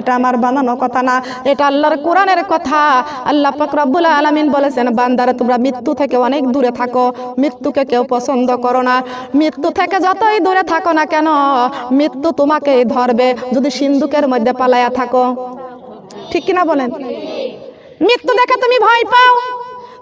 এটা আমার বানানো কথা না, এটা আল্লাহর কোরআনের কথা। আল্লাহ রব্বুল আলমিন বলেছেন, বান্দারে, তোমরা মৃত্যু থেকে অনেক দূরে থাকো, মৃত্যুকে কেউ পছন্দ করো না। মৃত্যু থেকে যতই দূরে থাকো না কেন, মৃত্যু তোমাকেই ধরবে, যদি সিন্ধুকের মধ্যে পালায়া থাকো। ঠিক কিনা বলেন? মৃত্যু দেখে তুমি ভয় পাও।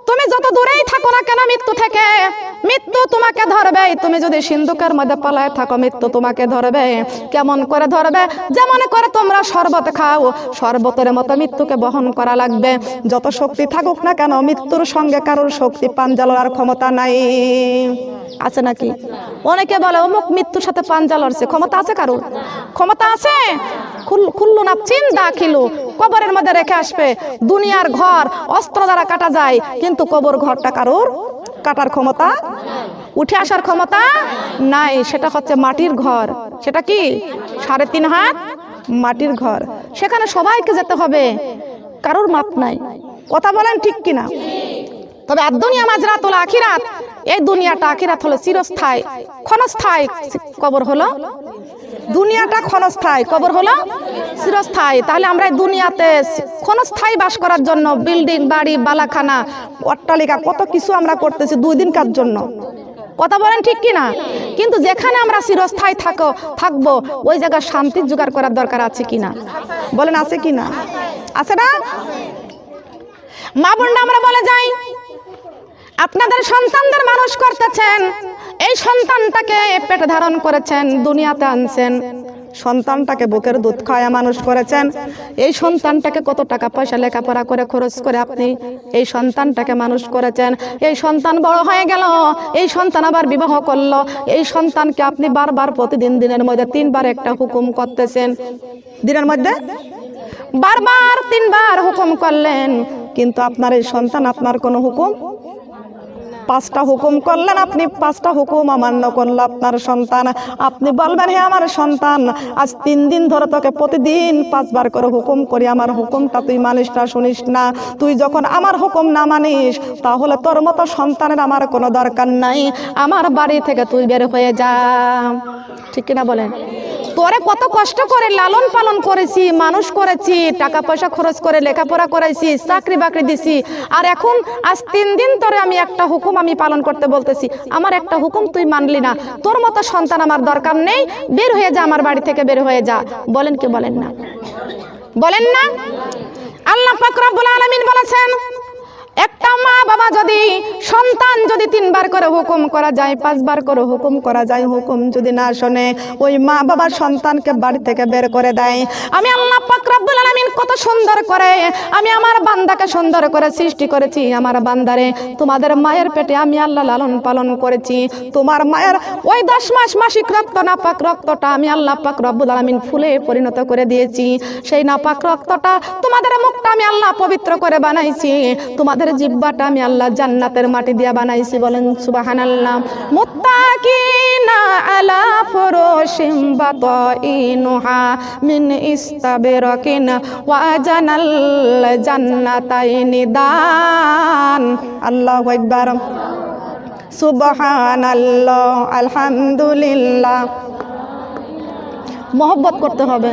তুমি যত দূরেই থাকো না কেন মৃত্যু থেকে? মৃত্যু তোমাকে ধরবে। তুমি যদি সিন্ধুকের মধ্যে পালায় থাকো, মৃত্যু তোমাকে ধরবে। কেমন করে ধরবে? যেমন করে তোমরা শরবত খাও। শরবতের মতো মৃত্যুকে বহন করা লাগবে। যত শক্তি থাকুক না কেন, মৃত্যুর সঙ্গে কারোর শক্তি পাঞ্জা লড়ার ক্ষমতা নাই। আছে নাকি? অনেকে বলে, অমুক মৃত্যুর সাথে পাঞ্জা লড়ছে ক্ষমতা আছে কারোর? ক্ষমতা আছে? খুল- খুল্লু না, চিন্তা খিলু। কবরের মধ্যে রেখে আসবে। দুনিয়ার ঘর, অস্ত্র দ্বারা কাটা যায়, কিন্তু কবর ঘরটা কারোর কাটার ক্ষমতা উঠে আসার ক্ষমতা নাই। সেটা হচ্ছে মাটির ঘর। সেটা কি? সাড়ে তিন হাত মাটির ঘর। সেখানে সবাইকে যেতে হবে। কারোর মাপ নাই। কথা বলেন ঠিক কিনা? তবে আর দুনিয়া মাজরাতুল আখিরাত। এই দুনিয়াটা আখিরাত হলো চিরস্থায়ী, ক্ষণস্থায়ী কবর হলো দুনিয়াটা ক্ষণস্থায়ী, কবর হলো চিরস্থায়ী। তাহলে আমরা দুনিয়াতে ক্ষণস্থায়ী বাস করার জন্য, বিল্ডিং, বাড়ি, বালাখানা, অট্টালিকা, কত কিছু আমরা করতেছি দুই দিনকার জন্য। কথা বলেন ঠিক কি না কিন্তু যেখানে আমরা চিরস্থায়ী থাকো, থাকব, ওই জায়গায় শান্তির জোগাড় করার দরকার আছে কি না বলেন, আছে কি না আছে না? মা বোনরা আমরা বলে যাই আপনাদের সন্তানদের মানুষ করতেছেন। এই সন্তানটাকে পেটে ধারণ করেছেন, দুনিয়াতে আনছেন। সন্তানটাকে বুকের দুধ খাওয়া মানুষ করেছেন। এই সন্তানটাকে কত টাকা পয়সা লেখাপড়া করে, খরচ করে আপনি এই সন্তানটাকে মানুষ করেছেন। এই সন্তান বড় হয়ে গেল, এই সন্তান আবার বিবাহ করল। এই সন্তানকে আপনি বারবার প্রতিদিন দিনের মধ্যে তিনবার একটা হুকুম করতেছেন। দিনের মধ্যে? বারবার তিনবার হুকুম করলেন। কিন্তু আপনার এই সন্তান আপনার কোনো হুকুম পাঁচটা হুকুম করলেন, আপনি পাঁচটা হুকুম অমান্য করল আপনার সন্তান। আপনি বলবেন, হে আমার সন্তান, আজ তিন দিন ধরে তোকে প্রতিদিন পাঁচবার করে হুকুম করি, আমার হুকুমটা তুই মানিস না, শুনিস না। তুই যখন আমার হুকুম না মানিস, তাহলে তোর মতো সন্তানের আমার কোনো দরকার নাই। আমার বাড়ি থেকে তুই বের হয়ে যা। ঠিক কিনা বলেন? তোরে কত কষ্ট করে লালন পালন করেছি, মানুষ করেছি, টাকা পয়সা খরচ করে লেখাপড়া করাইছি, চাকরি বাকরি দিছি। আর এখন আজ তিন দিন ধরে আমি একটা হুকুম আমি পালন করতে বলতেছি, আমার একটা হুকুম তুই মানলি না। তোর মতো সন্তান আমার দরকার নেই, বের হয়ে যা আমার বাড়ি থেকে, বের হয়ে যা। বলেন কি বলেন না? বলেন না? আল্লাহ পাক রব্বুল আলামিন বলেছেন একটা মা বাবা যদি, সন্তান যদি তিনবার করে হুকুম করা যায়, পাঁচবার করে হুকুম করা যায়, হুকুম যদি না শোনে, ওই মা বাবা সন্তানকে বাড়ি থেকে বের করে দেয়। আমি আল্লাহ পাক রব্বুল আলামিন কত সুন্দর করে, আমি আমার বান্দাকে সুন্দর করে সৃষ্টি করেছি আমার বান্দারে। তোমাদের মায়ের পেটে আমি আল্লাহ লালন পালন করেছি। তোমার মায়ের ওই দশ মাস মাসিক রক্ত, নাপাক রক্তটা আমি আল্লাহ পাক আলামিন ফুলে পরিণত করে দিয়েছি। সেই নাপাক রক্তটা তোমাদের মুখটা আমি আল্লাহ পবিত্র করে বানাইছি। তোমাদের জিব্বাটা আমি আল্লাহ জান্নাতের মাটি দিয়া বানাইছি বলেন, সুবহানাল্লাহ। মুত্তাকিনা আলা ফুরুশিম বাতাইনুহা মিন ইস্তাবরাকিন ওয়া জানাল জান্নাতাইনি দান। আল্লাহু আকবার। সুবহানাল্লাহ, আলহামদুলিল্লাহ। মহব্বত করতে হবে।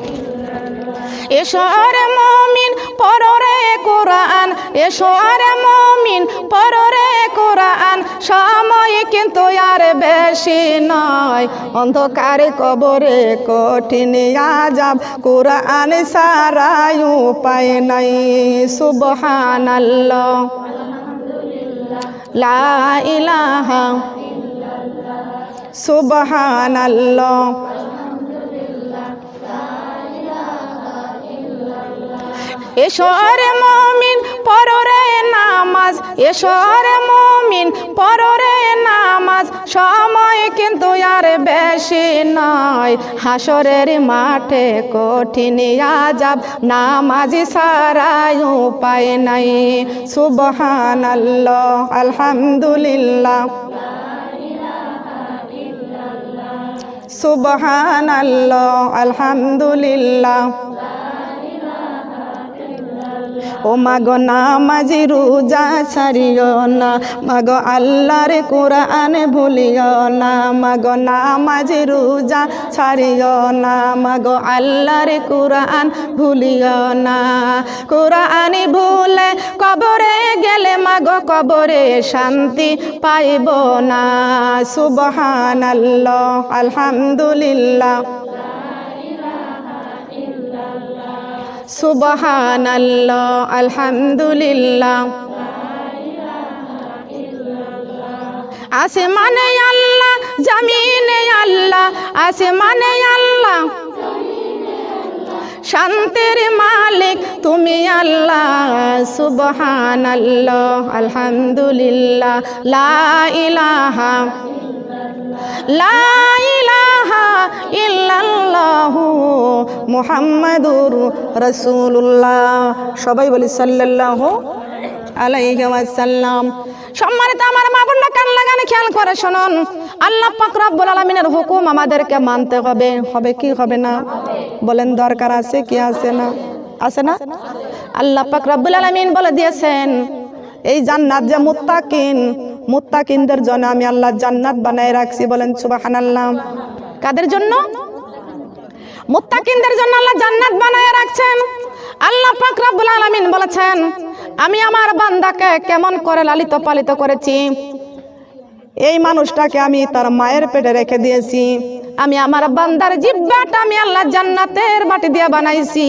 এসর মমিন পররে কোরআন। এসর মমিন পররে কোরআন। সময় কিন্তু আর বেশি নয়। অন্ধকারে কবরে কঠিন আজাব কোরআন সারাই উপায় নাই। সুবহানাল্লাহ। লা ইলাহা সুবহানাল্লাহ। এসরে মমিন পররে নামাজ। এসরে মমিন পররে নামাজ। সময় কিন্তু আর বেশি নয়। হাসরের মাঠে কঠিন আজাব নামাজ সারাই উপায় নাই। সুবহানাল্লাহ, আলহামদুলিল্লাহ। সুবহানাল্লাহ, আলহামদুলিল্লাহ। ও মাগো নামাজি রোজা ছাড়িও না। মাগো আল্লাহর কোরআন ভুলিও না। মাগো নামাজি রোজা ছাড়িও না। মাগো আল্লাহর কোরআন ভুলিও না। কোরআন ভুলে কবরে গেলে মাগো কবরে শান্তি পাইব না। সুবহানাল্লাহ, আলহামদুলিল্লাহ। সুবহানাল্লাহ, আলহামদুলিল্লাহ। আসমানে আল্লাহ, জমিনে আল্লাহ, আসমানে আল্লাহ। শান্তির মালিক তুমি আল্লাহ, সুবহানাল্লাহ, আলহামদুলিল্লাহ, লা ইলাহা লা ইলাহা ইল্লাল্লাহু মুহাম্মাদুর রাসূলুল্লাহ। সবাই বলি সাল্লাল্লাহু আলাইহি সম্মানিত আমার মা বোনরা, কান লাগানে খেয়াল করে শুনুন। আল্লাহ পাক রব্বুল আলামিনের হুকুম আমাদেরকে মানতে হবে। হবে কি হবে না? বলেন দরকার আছে কি আছে না? আছে না? আল্লাহ পাক রব্বুল আলামিন বলে দিয়েছেন, এই জান্নাত যে মুত্তাকিন মুত্তাকিনদের জন্য আমি আল্লাহ জান্নাত বানায় রাখছি, বলেন সুবাহান আল্লাহ কাদের জন্য? মুত্তাকিনদের জন্য আল্লাহ জান্নাত বানায় রাখছেন। আল্লাহ পাক রব্বুল আলামিন বলেছেন, আমি আমার বান্দাকে কেমন করে লালিত পালিত করেছি? এই মানুষটাকে আমি তার মায়ের পেটে রেখে দিয়েছি। আমি আমার বান্দার জিব্বাটা আমি আল্লাহ জান্নাতের মাটি দিয়ে বানাইছি।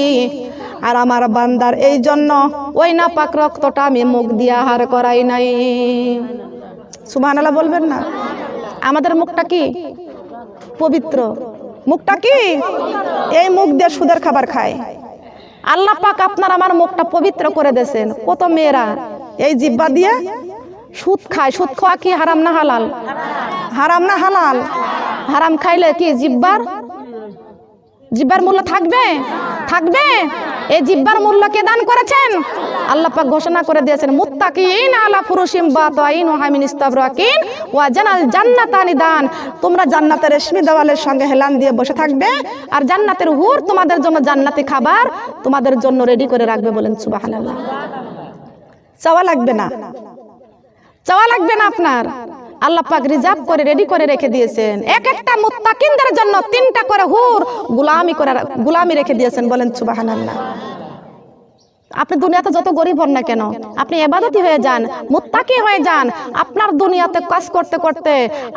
আর আমার বান্দার এই জন্য ওই না পাক রক্তটা আমি মুখ দিয়ে আহার করাই নাই। সুবহান আল্লাহ বলবেন না? আমাদের মুখটা কি? পবিত্র। মুখটা কি? এই মুখ দিয়ে সুদের খাবার খায়। আল্লাহ পাক আপনার আমার মুখটা পবিত্র করে দেন কত মেয়েরা এই জিব্বা দিয়ে সুদ খায়। সুদ খাওয়া কি হারাম না হালাল? হারাম না হালাল? হারাম খাইলে কি জিব্বার জিব্বার মূল্য থাকবে? থাকবে? এই জিব্বার মূল্য কে দান করেছেন? আল্লাহ পাক ঘোষণা করে দিয়েছেন, মুত্তাকিন আলা ফুরুশিম বাতাইন ওয়া হামিন ইস্তাবরাকিন ওয়া জানাল জান্নাতানি দান তোমরা জান্নাতের রেশমি দেওয়ালের সঙ্গে হেলান দিয়ে বসে থাকবে, আর জান্নাতের হুর তোমাদের জন্য জান্নাতি খাবার তোমাদের জন্য রেডি করে রাখবে বলেন, সুবহানাল্লাহ। চাওয়া লাগবে না। চাওয়া লাগবে না আপনার। আল্লাহ পাক রিজার্ভ করে রেডি করে রেখে দিয়েছেন। এক একটা মুত্তাকিনদের জন্য তিনটা করে হুর গুলামি করে গুলামি রেখে দিয়েছেন বলেন সুবহানাল্লাহ। আপনি দুনিয়াতে যত গরিব হন না কেন, আপনি এবাদতি হয়ে যান, মুত্তাকি হয়ে যান, আপনার দুনিয়াতে কাজ করতে করতে,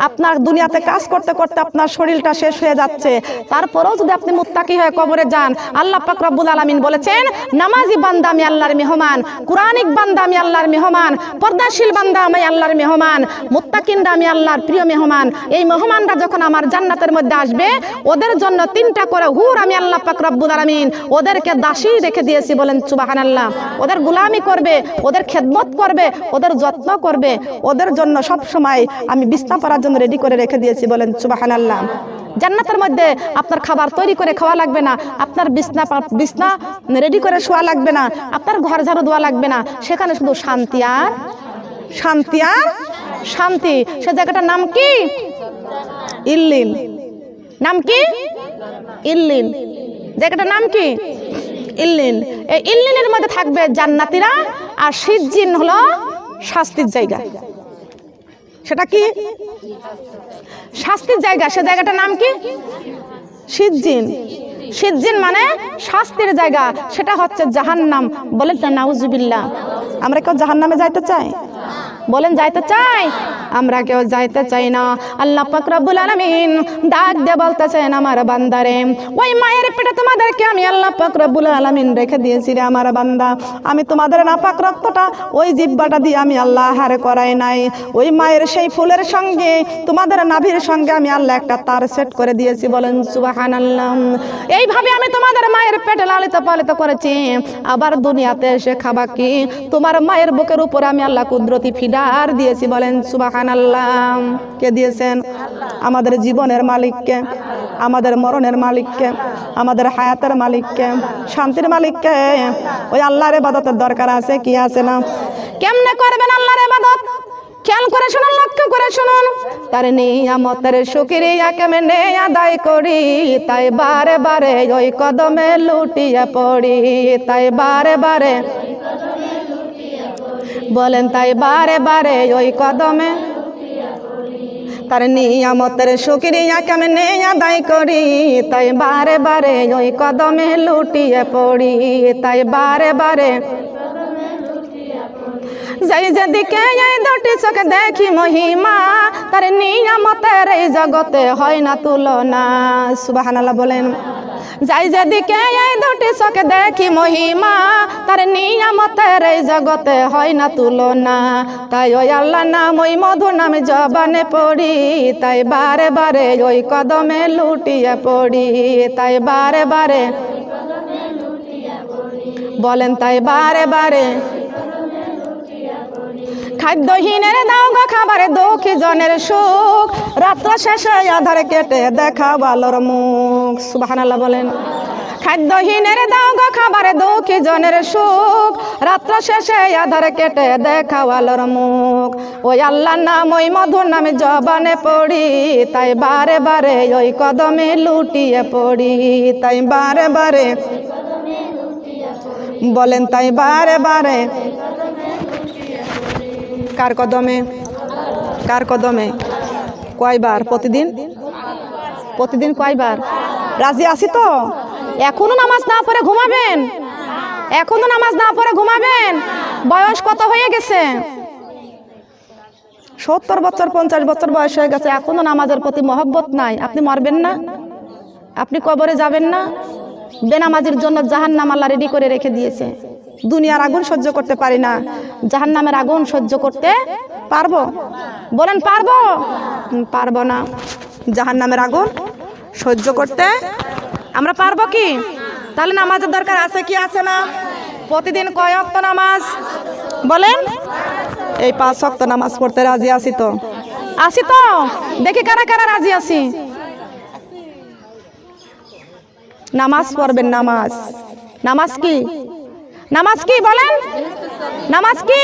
আপনার দুনিয়াতে কাজ করতে করতে আপনার শরীরটা শেষ হয়ে যাচ্ছে। তারপরেও যদি আপনি মুত্তাকি হয়ে কবরে যান, আল্লাহ পাক রব্বুল আলামিন বলেছেন, নামাজি বান্দা আমি আল্লাহর মেহমান, কুরআনিক বান্দা আমি আল্লাহর মেহমান, পর্দাশীল বান্দা আমি আল্লাহর মেহমান, মুত্তাকিনরা আমি আল্লাহর প্রিয় মেহমান। এই মেহমানরা যখন আমার জান্নাতের মধ্যে আসবে, ওদের জন্য তিনটা করে হুর আমি আল্লাহ পাক রব্বুল আলামিন ওদেরকে দাসী রেখে দিয়েছি বলেন সুবহানাল্লাহ। ওদের গুলামি করবে, ওদের খেদমত করবে, ওদের যত্ন করবে। ওদের জন্য সব সময় আমি বিছনা পড়ার জন্য রেডি করে রেখে দিয়েছি বলেন, সুবহানাল্লাহ। জান্নাতের মধ্যে আপনার খাবার তৈরি করে খাওয়া লাগবে না, আপনার বিছনা বিছনা রেডি করে শোয়া লাগবে না, আপনার ঘর ঝাড়ু দেওয়া লাগবে না। সেখানে শুধু শান্তি আর শান্তি আর শান্তি। সে জায়গাটার নাম কি? ইল্লিন নাম কি? ইল্লিন জায়গাটার নাম কি? ইল্লিন। এই ইল্লিনের মধ্যে থাকবে জান্নাতিরা আর সিজিন হলো শাস্তির জায়গা। সেটা কি? শাস্তির জায়গা। সে জায়গাটার নাম কি? সিজ্জিন সিজিন মানে শাস্তির জায়গা। সেটা হচ্ছে জাহান্নাম। বলেন নাউজুবিল্লা আমরা কেউ জাহান্নামে যাইতে চাই? বলেন, যাইতে চাই? আমরা কেউ যাইতে চাই না। আল্লাহ পাক রব্বুল আলামিন ডাক দিয়ে বলতেছেন, আমার বান্দারে, ওই মায়ের পেটে তোমাদেরকে আমি আল্লাহ পাক রব্বুল আলামিন রেখে দিয়েছি রে আমার বান্দা। আমি তোমাদের নাপাক রক্তটা, ওই জিব্বাটা দিয়ে আমি আল্লাহ হার করাই নাই। ওই মায়ের সেই ফুলের সঙ্গে, তোমাদের নাভির সঙ্গে আমি আল্লাহ একটা তার সেট করে দিয়েছি। বলেন, সুবহানাল্লাহ। এইভাবে আমি তোমাদের মায়ের পেটে লালিত পালিত করেছি। আবার দুনিয়াতে এসে খাবা কি? তোমার মায়ের বুকের উপর আমি আল্লাহ কুদরতি ফিডার দিয়েছি বলেন, সুবহানাল্লাহ। কে দিয়েছেন? আমাদের জীবনের মালিককে, আমাদের মরণের মালিককে, আমাদের হায়াতের মালিককে, শান্তির মালিককে। ওই আল্লাহর ইবাদতের দরকার আছে, কি আছে না? কেমনে করবেন আল্লাহর ইবাদত? খেয়াল করে শুনুন, লক্ষ্য করে শুনুন। তার নিয়ামতের শুক্রিয়া কেমনে আদায় করি? তাই বারে বারে ওই কদমে লুটিয়ে পড়ি। তাই বারে বারে বলেন তাই বারে বারে ওই কদমে। তার নিয়ামতের শুক্রিয়া কেমনে আদায় করি? তাই বারে বারে ওই কদমে লুটিয়ে পড়ি। তাই বারে বারে যাই যেদিকে এই দুটি চোখে দেখি মহিমা, তার নিয়ামতের এই জগতে হয় না তুলনা। সুবাহানাল্লাহ বলেন। যাই যেদিকে এই দুটি চোখে দেখি মহিমা, তার নিয়ামতের এই জগতে হয় না তুলনা। তাই ওই আল্লাহ নাম, ওই মধু নামে জবানে পড়ি, তাই বারে বারে ওই কদমে লুটিয়ে পড়ি, তাই বারে বারে বলেন তাই বারে বারে খাদ্যহীনের দাও গো খাবারে দুঃখী জনের সুখ। রাত্র শেষে আধারে কেটে দেখা বালোর মুখ। সুবহানাল্লাহ বলেন। খাদ্যহীনের দাও গো খাবারে দুঃখী জনের সুখ। রাত্র শেষে আধারে কেটে দেখা বালোর মুখ। ওই আল্লাহ নাম, ওই মধুর নামে জবানে পড়ি। তাই বারে বারে ওই কদমে লুটিয়ে পড়ি। তাই বারে বারে বলেন, তাই বারে বারে কার কদমে? কার কদমে? কয়বার? প্রতিদিন? প্রতিদিন কয়বার? রাজি আছি তো? এখনও নামাজ না পড়ে ঘুমাবেন? এখনও নামাজ না পড়ে ঘুমাবেন? বয়স কত হয়ে গেছে? সত্তর বছর, পঞ্চাশ বছর বয়স হয়ে গেছে, এখনও নামাজের প্রতি মহব্বত নাই। আপনি মরবেন না? আপনি কবরে যাবেন না? বেনামাজির জন্য জাহান আল্লাহ রেডি করে রেখে দিয়েছে। দুনিয়ার আগুন সহ্য করতে পারি না। জাহান নামের আগুন সহ্য করতে পারব? বলেন, পারব? পারব না। জাহান নামের আগুন সহ্য করতে আমরা পারব কি? তাহলে নামাজের দরকার আছে কি আছে না? প্রতিদিন কয় অক্ত নামাজ? বলেন। এই পাঁচ অক্ত নামাজ পড়তে রাজি আছি তো। আছি তো? দেখি কারা কারা রাজি আছি। নামাজ পড়বেন, নামাজ। নামাজ কি? নামাজ কি বলেন? নামাজ কি?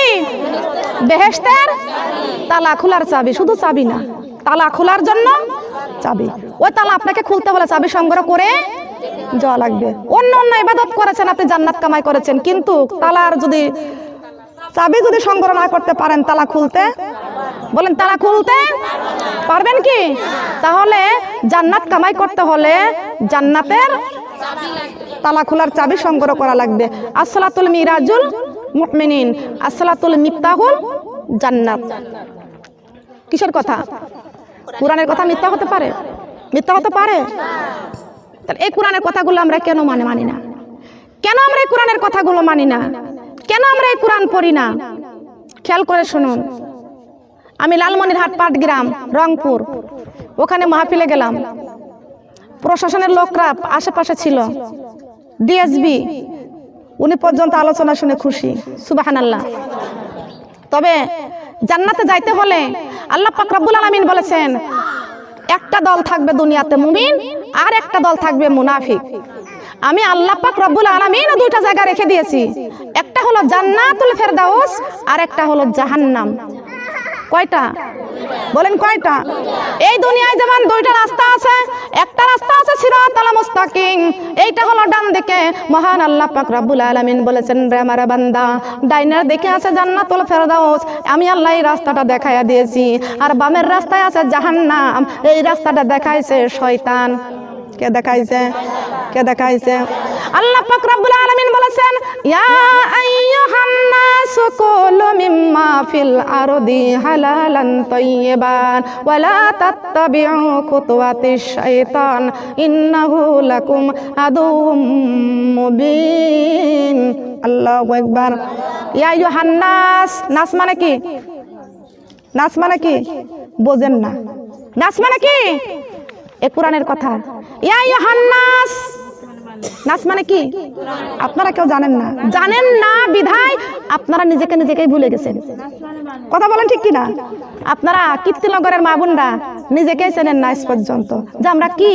বেহেস্তের তালা খোলার চাবি, শুধু চাবি না, তালা খোলার জন্য চাবি। ওই তালা আপনাকে খুলতে হলে চাবি সংগ্রহ করে যাওয়া লাগবে। অন্য অন্য ইবাদত করেছেন, আপনি জান্নাত কামাই করেছেন, কিন্তু তালার যদি চাবি যদি সংগ্রহ না করতে পারেন, তালা খুলতে বলেন, তালা খুলতে পারবেন কি? তাহলে জান্নাত কামাই করতে হলে জান্নাতের তালা খোলার চাবি সংগ্রহ করা লাগবে। আসলাতুল মিরাজুল মুমিনিন আসলাতুল মিফতাহুল জান্নাত। কিসের কথা? কোরআনের কথা মিথ্যা হতে পারে? মিথ্যা হতে পারে? এই কোরআনের কথাগুলো আমরা কেন মানে মানি না? কেন আমরা এই কোরআনের কথাগুলো মানি না? কেন আমরা এই কোরআন পড়ি না? খেয়াল করে শুনুন। আমি লালমনিরহাট পাটগ্রাম, রংপুর। ওখানে মাহফিলে গেলাম। প্রশাসনের লোকরা আশেপাশে ছিল। ডিএসবি উনি পর্যন্ত আলোচনা শুনে খুশি। সুবাহান আল্লাহ তবে জান্নাতে যাইতে হলে আল্লাহ পাক রব্বুল আলামিন বলেছেন, একটা দল থাকবে দুনিয়াতে মুমিন আর একটা দল থাকবে মুনাফিক। আমি আল্লাহ পাক রব্বুল আলামিন দুইটা জায়গা রেখে দিয়েছি। একটা হলো জান্নাতুল ফেরদাউস আর একটা হলো জাহান্নাম। কয়টা? বলেন কয়টা? এই দুনিয়ায় যেমন দুইটা রাস্তা আছে, একটা রাস্তা আছে সিরাতাল মুস্তাকিম, এইটা হলো ডান দিকে। মহান আল্লাহ পাক রব্বুল আলামিন বলেছেন, রে আমার বান্দা, ডাইনের দিকে আছে জান্নাতুল ফেরদাউস, আমি আল্লাহ এই রাস্তাটা দেখাইয়া দিয়েছি। আর বামের রাস্তায় আছে জাহান্নাম, এই রাস্তাটা দেখাইছে শয়তান। কে দেখাইছে? কে দেখাইছে? আল্লাহ পাক রব্বুল আলামিন বলেছেন, ইয়া আইয়ুহান নাসু কুলু মিম্মা ফিল আরদি হালালান তাইয়িবান ওয়ালা তাত্তাবিউ খুতুওয়াতিশ শাইতান, ইন্নাহু লাকুম আদুউম মুবিন। আল্লাহু আকবার। ইয়া আইয়ুহান নাস নাস মানে কি? নাচ মানে কি? বোঝেন না। নাচ মানে কি? এ কোরআনের কথা। নাচ মানে কি? আপনারা কেউ জানেন না। জানেন না, বিধায় আপনারা নিজেকে নিজেকেই ভুলে গেছেন। কথা বলেন ঠিক কিনা? আপনারা কীর্তিনগরের মা বোনরা নিজেকেই চেনেন না পর্যন্ত। যে আমরা কি?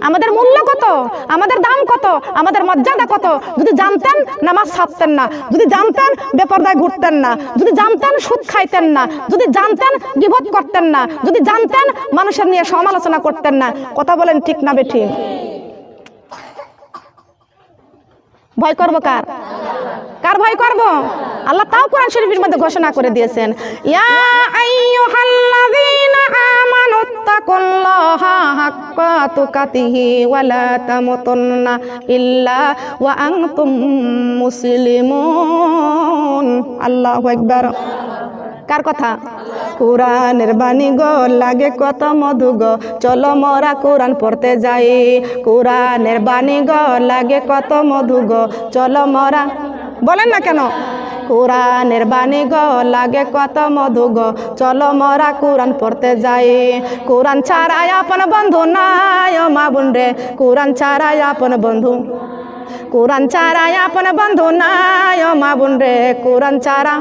আমাদের মূল্য কত? আমাদের দাম কত? আমাদের মর্যাদা কত? যদি জানতেন, নামাজ ছাড়তেন না। যদি জানতেন, বেপরদায় ঘুরতেন না। যদি জানতেন, সুদ খাইতেন না। যদি জানতেন, গিবত করতেন না। যদি জানতেন, মানুষের নিয়ে সমালোচনা করতেন না। কথা বলেন ঠিক না বেঠি ভয় করব কার? কার ভয় করব? আল্লাহ তাও কোরআন শরীফের মধ্যে ঘোষণা করে দিয়েছেন, ইয়া আইয়ুহাল্লাযীনা আমানু আল্লাহু আকবার। কার কথা? কোরআনের বাণী গো লাগে কত মধু গো? চলো মরা কোরআন পড়তে যাই কোরআনের বাণী গো লাগে কত মধু গো? চলো মরা। বলেন না কেন? কোরআনের বাণী গ, লাগে কত মধু গ। চলো মরা কোরআন পড়তে যাই। কোরআন ছাড়াই আপন বন্ধু নাই মা বোন রে। কোরআন ছাড়াই আপন বন্ধু। কোরআন ছাড়াই আপন বন্ধু নাই মা বোন রে। কোরআন ছাড়া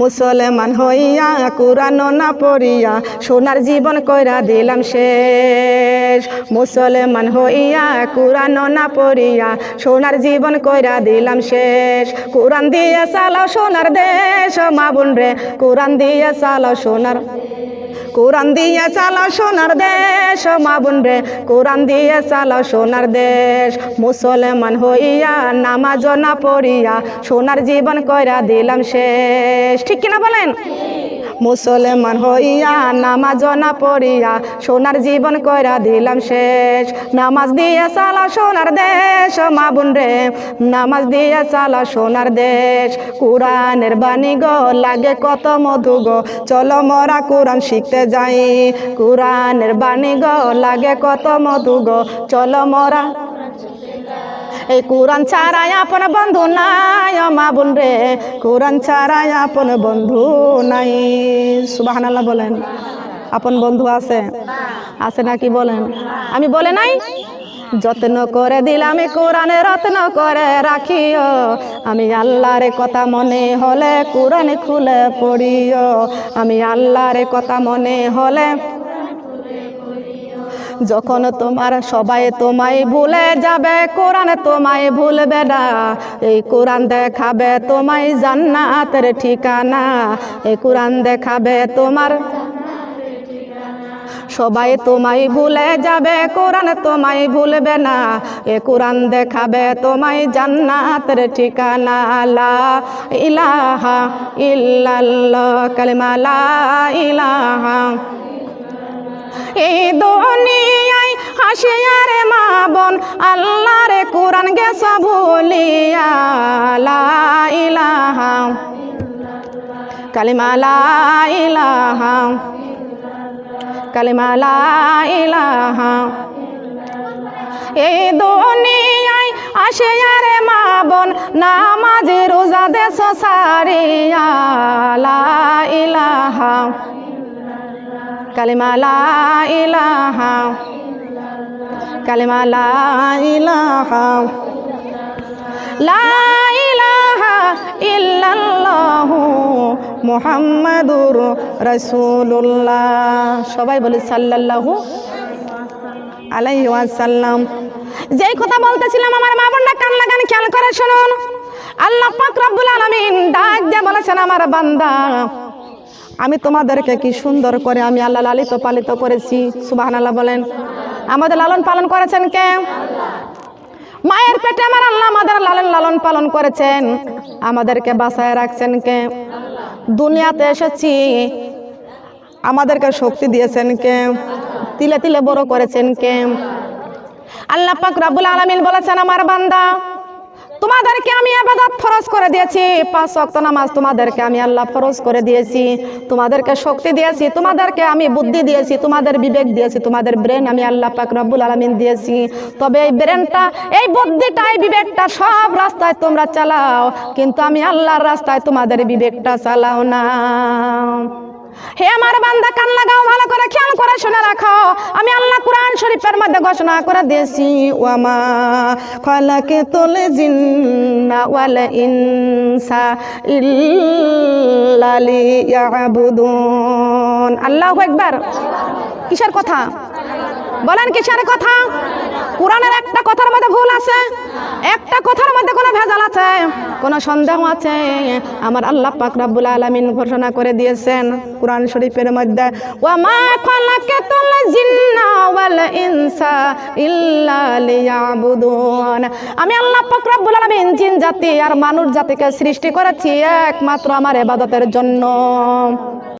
মুসলমান হইয়া কোরআন না পড়িয়া সোনার জীবন কইরা দিলাম শেষ। মুসলমান হইয়া কোরআন না পড়িয়া সোনার জীবন কইরা দিলাম শেষ। কোরআন দিয়ে চালাও সোনার দেশ, মা বোন রে কোরআন দিয়ে চালাও সোনার কোরআন দিয়ে চালা সোনার দেশ, মা বোন রে, কোরআন দিয়ে চালা সোনার দেশ। মুসলমান হইয়া নামাজ না পড়িয়া সোনার জীবন কইরা দিলাম শেষ। ঠিক কিনা বলেন? মুসলমান হইয়া নামাজ না পড়িয়া সোনার জীবন কইরা দিলাম শেষ। নামাজ দিয়ে চালা সোনার দেশ, মা বোন রে। নামাজ দিয়ে চালা সোনার দেশ। কোরআনের বাণী গো, লাগে কত মধু গো। চলো মরা কোরআন শিখতে যাই। কোরআনের বাণী গো, লাগে কত মধু গো। চলো মরা এই কোরআন ছাড়াই আপন বন্ধু নাই মা বোন রে। কোরআন ছাড়াই আপন বন্ধু নাই। সুবাহান আল্লাহ বলেন। আপন বন্ধু আছে? আছে নাকি বলেন? আমি বলে নাই? যত্ন করে দিলাম কোরআনে, রত্ন করে রাখিও। আমি আল্লাহর কথা মনে হলে কোরআন খুলে পড়িও। আমি আল্লাহর কথা মনে হলে যখন তোমার সবাই তোমায় ভুলে যাবে, কোরআন তোমায় ভুলবে না। এই কোরআন দেখাবে তোমায় জান্নাতের ঠিকানা। এই কোরআন দেখাবে তোমার সবাই তোমায় ভুলে যাবে, কোরআন তোমায় ভুলবে না। এ কোরআন দেখাবে তোমায় জান্নাতের ঠিকানা। লা ইলাহা ইল্লাল্লাহ, কালিমা লা ইলাহা এই দুনিয়ায় হাসিয়ারে মা বোন, আল্লাহরে কোরআন গেছ ভুলিয়া ইলাহা কালিমা ইলাহা কালিমা ইলাহা এই দুনিয়ায় আসে আরে মা বোন, নামাজে, রোজা, দেশ সারিয়া ইলাহা কালিমা লা ইলাহা, কালিমা লা ইলাহা। লা ইলাহা ইল্লাল্লাহু মুহাম্মাদুর রাসূলুল্লাহ। সবাই বলি সাল্লাল্লাহু আলাইহি ওয়াসাল্লাম। যেই কথা বলতেছিলাম, আমার মা বোনরা কান লাগান, খেয়াল করে শুনুন। আল্লাহ পাক রব্বুল আলামিন ডাক দিয়ে বলেছেন, আমার বান্দা আমি তোমাদেরকে কি সুন্দর করে আমি আল্লাহ লালিত পালিত করেছি সুবাহান আল্লাহ বলেন। আমাদের লালন পালন করেছেন কে? মায়ের পেটে আমার আল্লাহ আমাদের লালন লালন পালন করেছেন। আমাদেরকে বাসায় রাখছেন কে? দুনিয়াতে এসেছি, আমাদেরকে শক্তি দিয়েছেন কে? তিলে তিলে বড় করেছেন কে? আল্লাহ পাক রাব্বুল আলামিন বলেছেন, আমার বান্দা তোমাদেরকে আমি আবাদত ফরজ করে দিয়েছি। পাঁচ ওয়াক্ত নামাজ তোমাদেরকে আমি আল্লাহ ফরজ করে দিয়েছি। তোমাদেরকে শক্তি দিয়েছি, তোমাদেরকে আমি বুদ্ধি দিয়েছি, তোমাদের বিবেক দিয়েছি, তোমাদের ব্রেন আমি আল্লাহ পাক রব্বুল আলামিন দিয়েছি। তবে এই ব্রেনটা এই বুদ্ধিটা, এই বিবেকটা সব রাস্তায় তোমরা চালাও। কিন্তু আমি আল্লাহর রাস্তায় তোমাদের বিবেকটা চালাও না। হে আমার বান্দা, কান লাগাও, ভালো করে খেয়াল করে শুনে রাখো। আমি আল্লাহ কোরআন শরীফের মধ্যে ঘোষণা করে দিয়েছি, ওয়ামা খালাকে তোলে জিন্না ওয়াল ইনসা ইল্লালি ইয়াবুদুন আল্লাহু আকবার। কিসের কথা? বলেন কিসের কথা? কোরআনের একটা কথার মধ্যে ভুল আছে। একটা কথার মধ্যে কোনো ভেজাল আছে, কোনো সন্দেহ আছে। আমার আল্লাহ পাক রাব্বুল আলামিন ঘোষণা করে দিয়েছেন কোরআন শরীফের মধ্যে, ওয়া মা খালাকাতুল জিন্না ওয়াল ইনসা ইল্লা লিয়াবুদুন। আমি আল্লাহ পাক রাব্বুল আলামিন জিন জাতি আর মানুষ জাতিকে সৃষ্টি করেছি একমাত্র আমার ইবাদতের জন্য।